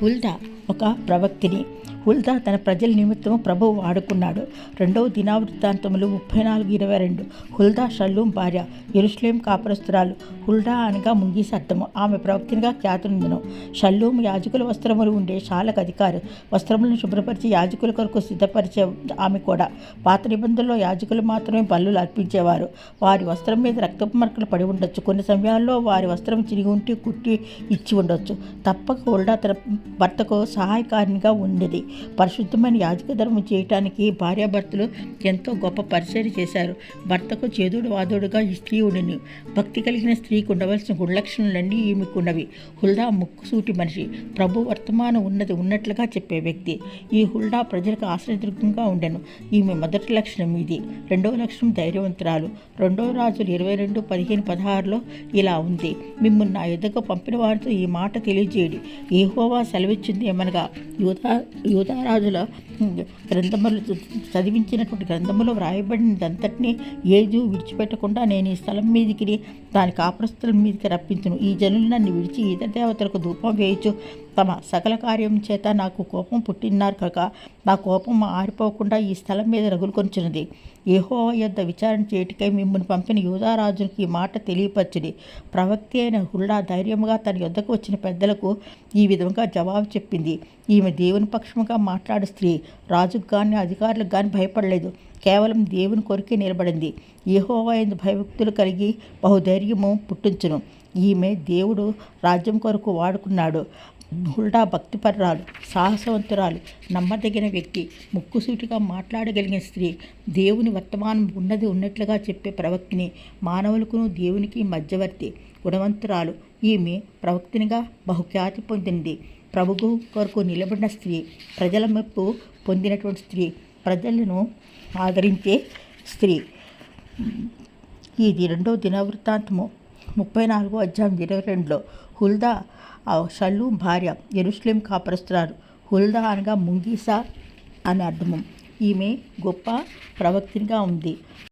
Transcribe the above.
Huldah ఒక ప్రవక్తిని Huldah తన ప్రజల నిమిత్తం ప్రభువు వాడుకున్నాడు రెండవ దినావృత్తాంతములు ముప్పై నాలుగు ఇరవై రెండు. హుల్దా షల్లూం భార్య ఎరుస్లేం కాపురస్తురాలు. హుల్డా అనగా ముంగీసి అర్థము. ఆమె ప్రవక్తినిగా ఖ్యాతునందును. షల్లూం యాజకుల వస్త్రములు ఉండే శాలకు అధికారి. వస్త్రములను శుభ్రపరిచి యాజకుల కొరకు సిద్ధపరిచే ఆమె కూడా. పాత నిబంధనలో యాజకులు మాత్రమే బల్లులు అర్పించేవారు. వారి వస్త్రం మీద రక్తపు మరకలు పడి ఉండొచ్చు. కొన్ని సమయాల్లో వారి వస్త్రం చిరిగి ఉంటే కుట్టి ఇచ్చి ఉండొచ్చు. తప్పక హుల్డా తన భర్తకు సహాయకారినిగా ఉండేది. పరిశుద్ధమైన యాజక ధర్మం చేయటానికి భార్యాభర్తలు ఎంతో గొప్ప పరిచయం చేశారు. భర్తకు చేదుడు వాదుడుగా ఈ స్త్రీ ఉండిని. భక్తి కలిగిన స్త్రీకి ఉండవలసిన గుణలక్షణాలన్నీ ఈమెకున్నవి. హుల్డా ముక్కుసూటి మనిషి. ప్రభు వర్తమానం ఉన్నది ఉన్నట్లుగా చెప్పే వ్యక్తి. ఈ హుల్డా ప్రజలకు ఆశ్రయదుర్గంగా ఉండెను. ఈమె మొదటి లక్షణం ఇది. రెండవ లక్షణం ధైర్యవంతురాలు. రెండవ రాజులు ఇరవై రెండు పదిహేను పదహారులో ఇలా ఉంది. మిమ్మల్ని నా ఎదుగు పంపిన వారితో ఈ మాట తెలియజేయడు. ఏహోవా సెలవిచ్చింది ఏమనగా యువత యూదారాజుల గ్రంథములు చదివించినటువంటి గ్రంథములో వ్రాయబడినదంతటినీ ఏజు విడిచిపెట్టకుండా నేను ఈ స్థలం మీదికి దాని కాపురస్థలం మీదకి రప్పించును. ఈ జనులు నన్ను విడిచి ఇతర దేవతలకు ధూపం వేయచ్చు తమ సకల కార్యం చేత నాకు కోపం పుట్టినారు కనుక నా కోపం ఆరిపోకుండా ఈ స్థలం మీద రగులుకొంచున్నది ఏహో యొద్ద విచారణ చేయటికై మిమ్మల్ని పంపిన యూదారాజునికి ఈ మాట తెలియపరచుడి. ప్రవక్తి అయిన హుల్డా ధైర్యంగా తన యొద్దకు వచ్చిన పెద్దలకు ఈ విధంగా జవాబు చెప్పింది. ఈమె దేవుని పక్షముగా మాట్లాడు స్త్రీ రాజుకు కానీ అధికారులకు కానీ భయపడలేదు. కేవలం దేవుని కొరికే నిలబడింది. ఏహోవా ఎందు భయభక్తులు కలిగి బహుధైర్యము పుట్టించును. ఈమె దేవుడు రాజ్యం కొరకు వాడుకున్నాడు. హుల్డా భక్తిపర్రాలు సాహసవంతురాలు నమ్మదగిన వ్యక్తి ముక్కుసూటిగా మాట్లాడగలిగిన స్త్రీ దేవుని వర్తమానం ఉన్నది ఉన్నట్లుగా చెప్పే ప్రవక్తిని మానవులకును దేవునికి మధ్యవర్తి గుణవంతురాలు. ఈమె ప్రవక్తినిగా బహుఖ్యాతి పొందింది. ప్రభువు కొరకు నిలబడిన స్త్రీ ప్రజల మెప్పు పొందినటువంటి స్త్రీ ప్రజలను ఆదరించే స్త్రీ. ఇది రెండో దినవృత్తాంతము ముప్పై నాలుగో అధ్యాయం ఇరవై రెండులో హుల్దా షల్లు భార్య ఎరుస్లేం కాపరుస్తున్నారు. హుల్దా అనగా ముంగీసా అని అర్థము. ఈమె గొప్ప ప్రవక్తినిగా ఉంది.